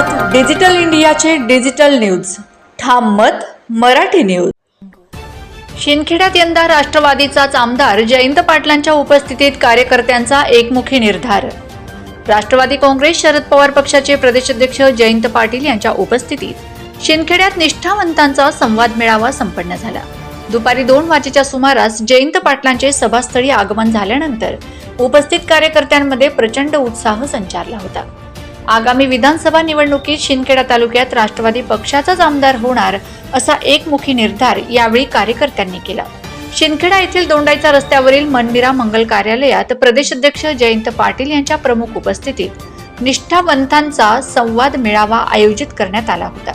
बघत डिजिटल इंडियाचे digital news. ठाम मत मराठी न्यूज. शिंदखेड्यात यंदा राष्ट्रवादीचाच आमदार जयंत पाटलांच्या उपस्थितीत कार्यकर्त्यांचा एकमुखी निर्धार. राष्ट्रवादी काँग्रेस शरद पवार पक्षाचे प्रदेशाध्यक्ष जयंत पाटील यांच्या उपस्थितीत शिंदखेड्यात निष्ठावंतांचा संवाद मेळावा संपन्न झाला. दुपारी दोन वाजेच्या सुमारास जयंत पाटलांचे सभास्थळी आगमन झाल्यानंतर उपस्थित कार्यकर्त्यांमध्ये प्रचंड उत्साह संचारला होता. आगामी विधानसभा निवडणुकीत शिंदखेडा तालुक्यात राष्ट्रवादी पक्षाचाच आमदार होणार असा एकमुखी निर्धार यावेळी कार्यकर्त्यांनी केला. शिंदखेडा येथील दोंडाईचा रस्त्यावरील मनमिरा मंगल कार्यालयात प्रदेशाध्यक्ष जयंत पाटील यांच्या प्रमुख उपस्थितीत निष्ठावंतांचा संवाद मेळावा आयोजित करण्यात आला होता.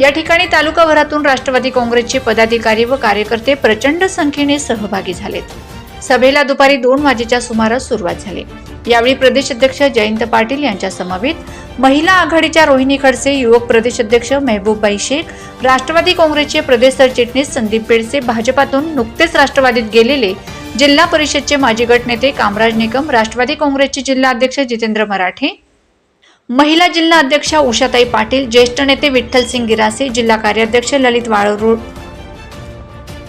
या ठिकाणी तालुकाभरातून राष्ट्रवादी काँग्रेसचे पदाधिकारी व कार्यकर्ते प्रचंड संख्येने सहभागी झालेत. सभेला दुपारी दोन वाजेच्या सुमारास सुरुवात झाली. यावेळी प्रदेशाध्यक्ष जयंत पाटील यांच्या समवेत महिला आघाडीच्या रोहिणी खडसे युवक प्रदेशाध्यक्ष मेहबूबबाई शेख राष्ट्रवादी काँग्रेसचे प्रदेश सरचिटणीस संदीप पेडसे भाजपातून नुकतेच राष्ट्रवादीत गेलेले जिल्हा परिषदचे माजी गटनेते कामराज निकम राष्ट्रवादी काँग्रेसचे जिल्हा अध्यक्ष जितेंद्र मराठे महिला जिल्हा अध्यक्षा उषाताई पाटील ज्येष्ठ नेते विठ्ठलसिंग गिरासे जिल्हा कार्याध्यक्ष ललित वाळूरूड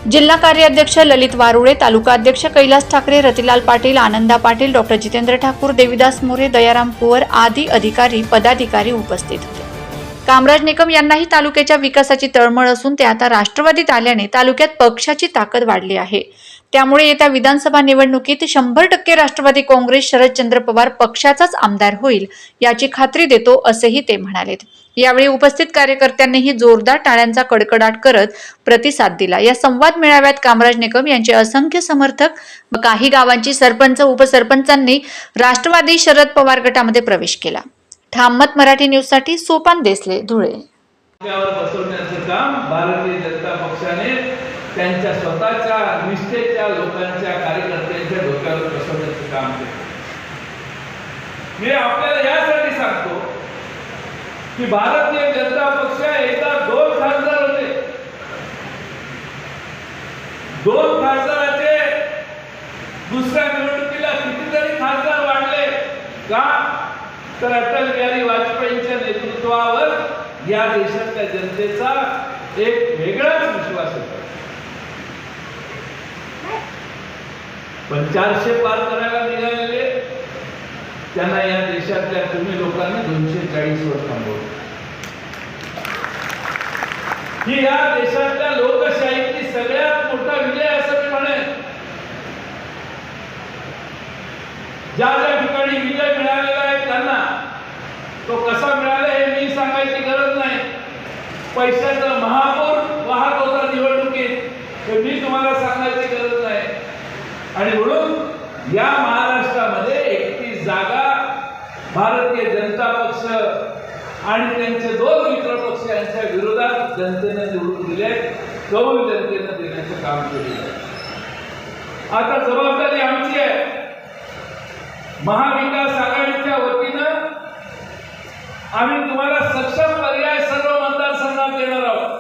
जिल्हा कार्याध्यक्ष ललित वारुळे तालुका अध्यक्ष कैलास ठाकरे रतिलाल पाटील आनंदा पाटील डॉक्टर जितेंद्र ठाकूर देविदास मोरे दयाराम कुवर आदी अधिकारी पदाधिकारी उपस्थित होते. कामराज निकम यांनाही तालुक्याच्या विकासाची तळमळ असून ते आता राष्ट्रवादीत आल्याने तालुक्यात पक्षाची ताकद वाढली आहे. त्यामुळे येत्या विधानसभा निवडणुकीत शंभर टक्के राष्ट्रवादी काँग्रेस शरदचंद्र पवार पक्षाचाच आमदार होईल याची खात्री देतो असेही ते म्हणालेत. यावेळी उपस्थित कार्यकर्त्यांनीही जोरदार टाळ्यांचा कडकडाट करत प्रतिसाद दिला. या संवाद मेळाव्यात कामराज निकम यांचे असंख्य समर्थक व काही गावांची सरपंच उपसरपंचांनी राष्ट्रवादी शरद पवार गटामध्ये प्रवेश केला. ठाममत मराठी न्यूजसाठी सोपान देसले धुळे. बसवण्याचं काम भारतीय जनता पक्षाने त्यांच्या स्वतःच्या निष्ठेच्या लोकांच्या कार्यकर्त्यांच्या डोक्यावर बसवण्याचं काम केलं. मी आपल्याला यासाठी सांगतो की भारतीय जनता पक्ष एकदा दोन खासदार होते. दोन खासदाराचे दुसऱ्या निवडणुकीला कितीतरी खासदार वाढले का? तर अटल बिहारी वाजपेयींच्या नेतृत्वावर या देशातल्या जनतेचा एक वेगळाच विश्वास होता पण चारशे पार करायला निघालेले त्यांना या देशातल्या तुम्ही लोकांनी दोनशे चाळीस वर थांबवलं. ही या देशातल्या लोकशाहीची सगळ्यात मोठा विजय असं मी म्हणेन ज्या ज्या ठिकाणी विजय मिळालेला आहे त्यांना तो कसा मिळाला हे मी सांगायची गरज नाही पैशाचा महापूर वाहत होता निवडणुकीत हे मी तुम्हाला सांगायची गरज नाही आणि म्हणून या महाराष्ट्रामध्ये एकतीस जागा भारतीय जनता पक्ष आणि त्यांचे दोन मित्र पक्ष यांच्या विरोधात जनतेने निवडून दिले कौल जनतेनं देण्याचं काम केलेलं आहे. आता जबाबदारी आमची आहे. महाविकास आघाडीच्या वतीनं आम्ही तुम्हाला सक्षम पर्याय मतदारसंघात देणार आहोत.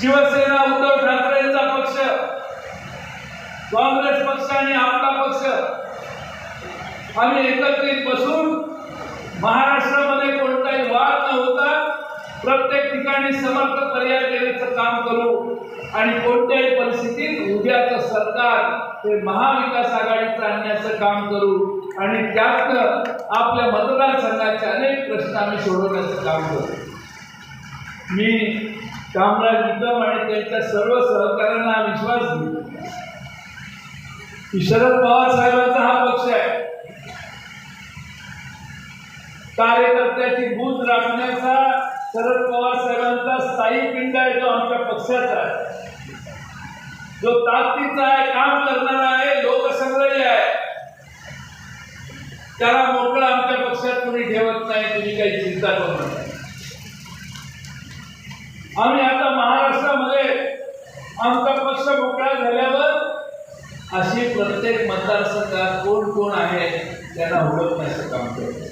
शिवसेना उद्धव ठाकरेंचा पक्ष काँग्रेस पक्ष आणि आपला पक्ष. आम्ही एकत्रित बसून महाराष्ट्र प्रत्येक ठिकाणी समर्थ पर्याय देण्याचं काम करू आणि कोणत्याही परिस्थितीत उद्याचं सरकार हे महाविकास आघाडीचं आणण्याचं काम करू आणि त्यात आपल्या मतदारसंघाचे अनेक प्रश्न आम्ही सोडवण्याचं काम करू. मी कामराज निकम आणि त्यांच्या सर्व सहकाऱ्यांना विश्वास देतो. की शरद पवार साहेबांचा हा पक्ष आहे. कार्यकर्त्याची बूज राखण्याचा शरद पवार साहेबांचा स्थायी पिंड आहे जो आमच्या पक्षाचा आहे. जो ताकदीचा आहे काम करणारा आहे लोकसंग्रही आहे. त्याला मोकळा आमच्या पक्षात कोणी ठेवत नाही तुम्ही काही चिंता करू नका. आम्ही आता महाराष्ट्रामध्ये आमचा पक्ष मोकळा झाल्यावर अशी प्रत्येक मतदारसंघात कोण कोण आहे त्यांना ओळखण्याचं काम करतो.